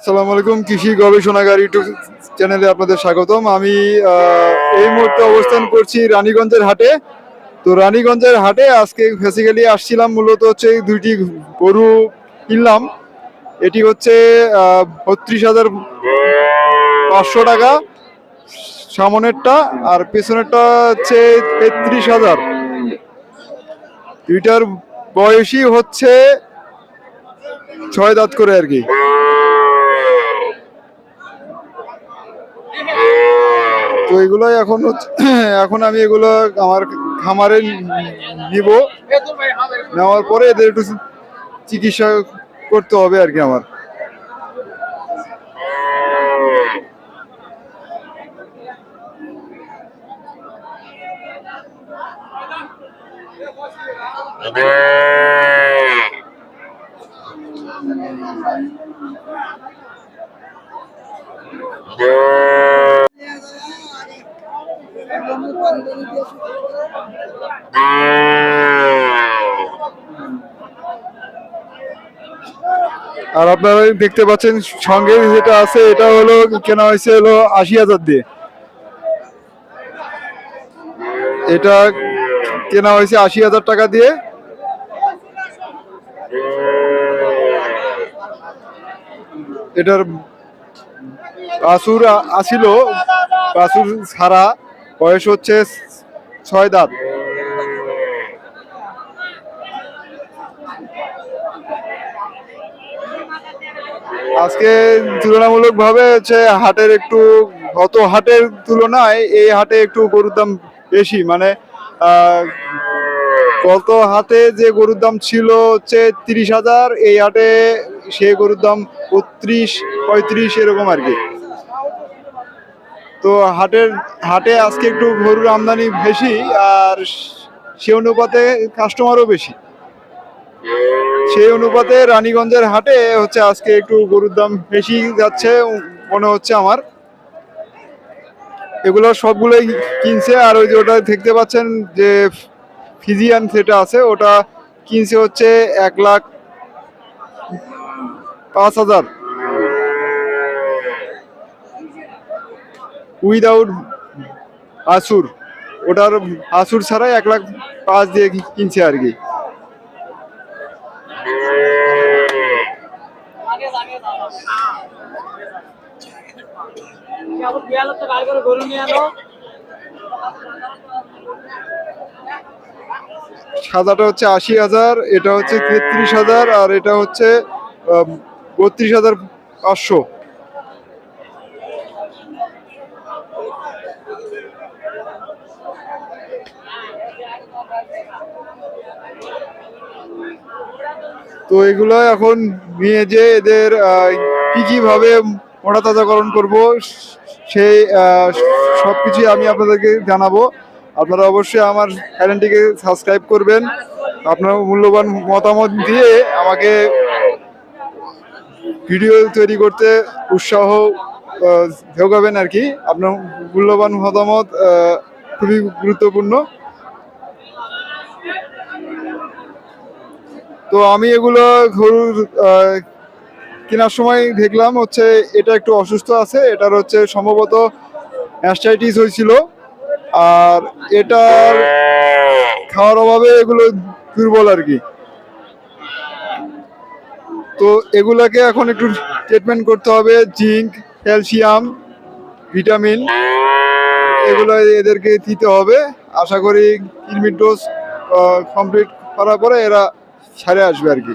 আসসালামু আলাইকুম, কৃষি গবেষণাগার ইউটিউব চ্যানেলে আপনাদের স্বাগতম। আমি এই মুহূর্তে অবস্থান করছি রানীগঞ্জের হাটে। তো রানীগঞ্জের হাটে আজকে বেসিক্যালি আসছিলাম, মূলত হচ্ছে দুইটি গরু কিনলাম। এটি হচ্ছে বত্রিশ হাজার পাঁচশো টাকা, সামনেরটা আর পেছনেরটা হচ্ছে তেত্রিশ হাজার। দুইটার বয়সই হচ্ছে ছয় দাঁত করে আর কি। তো এগুলোই এখন এখন আমি এগুলো আমার খামারে নিব। নেওয়ার পরে এদের একটু চিকিৎসা করতে হবে আর কি আমার। আর আপনারা দেখতে পাচ্ছেন সঙ্গে যেটা আছে, এটা হলো কেনা হয়েছে হলো আশি হাজার দিয়ে। এটা কেনা হয়েছে আশি হাজার টাকা দিয়ে। এটার বাছুর আ- আসিল বাছুর ছাড়া। বয়স হচ্ছে ছয় দাঁত। আজকে তুলনামূলক ভাবে হচ্ছে হাটের একটু গত হাটের তুলনায় এই হাটে একটু গরুর দাম বেশি। মানে গত হাটে যে গরুর দাম ছিল হচ্ছে তিরিশ হাজার, এই হাটে সে গরুর দাম বত্রিশ, পঁয়ত্রিশ, এরকম আর কি। তো হাটের, হাটে আজকে একটু গরুর আমদানি বেশি আর সে অনুপাতে কাস্টমারও বেশি। সেই অনুপাতে রানীগঞ্জের হাটে হচ্ছে আজকে একটু গরুর দাম বেশি যাচ্ছে মনে হচ্ছে আমার। এগুলো সবগুলোই কিনছে আর ওই যে ওটা দেখতে পাচ্ছেন যে ফিজিয়ান সেটা আছে ওটা কিনছে হচ্ছে এক লাখ পাঁচ হাজার। উইদাউট আসুর। ওটার আসুর ছাড়াই এক লাখ পাঁচ দিয়ে কিনছে আর কি। সাদাটা হচ্ছে আশি হাজার, এটা হচ্ছে তেত্রিশ হাজার, আর এটা হচ্ছে বত্রিশ হাজার পাঁচশো। তো এগুলো এখন নিয়ে যে এদের কি কি ভাবে মোটা তাজাকরণ করব, সেই সব কিছুই আমি আপনাদেরকে জানাব। আপনারা অবশ্যই আমার চ্যানেলটিকে সাবস্ক্রাইব করবেন। আপনার মূল্যবান মতামত দিয়ে আমাকে ভিডিও তৈরি করতে উৎসাহ যোগাবেন আর কি। আপনার মূল্যবান মতামত খুবই গুরুত্বপূর্ণ। তো আমি এগুলো গরুর কেনার সময় দেখলাম হচ্ছে এটা একটু অসুস্থ আছে, এটার হচ্ছে সম্ভবত অ্যাস্টাইটিস হয়েছিল। আর এটার খাওয়ার অভাবে এগুলো দুর্বল আর কি। তো এগুলাকে এখন একটু ট্রিটমেন্ট করতে হবে, জিঙ্ক ক্যালসিয়াম, ভিটামিন এগুলো এদেরকে দিতে হবে। আশা করি কৃমির ডোজ কমপ্লিট করার পরে এরা ছাড়ে আসবে আর কি।